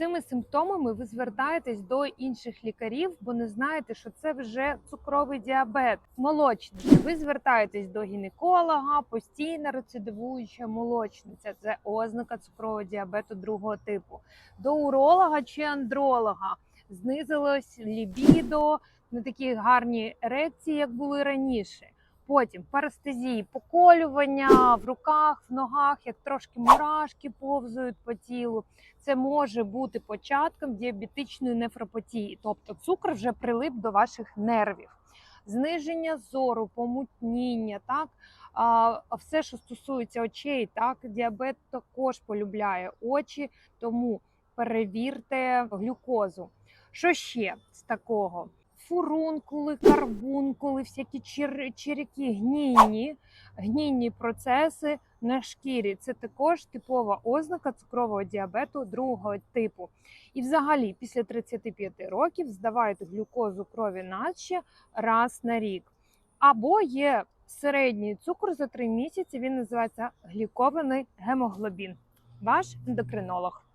цими симптомами ви звертаєтесь до інших лікарів, бо не знаєте, що це вже цукровий діабет. Молочниця. Ви звертаєтесь до гінеколога, постійна рецидивуюча молочниця. Це ознака цукрового діабету другого типу. До уролога чи андролога знизилось лібідо, не такі гарні ерекції, як були раніше. Потім парестезії, поколювання в руках, в ногах, як трошки мурашки повзають по тілу. Це може бути початком діабетичної нефропатії, тобто цукор вже прилип до ваших нервів. Зниження зору, помутніння, так а все, що стосується очей, так діабет також полюбляє очі, тому перевірте глюкозу. Що ще з такого? Фурункули, карбункули, всякі чир- черяки гнійні, гнійні процеси на шкірі. Це також типова ознака цукрового діабету другого типу. І взагалі, після 35 років здавайте глюкозу крові наче раз на рік. Або є середній цукор за 3 місяці, він називається глікований гемоглобін. Ваш ендокринолог.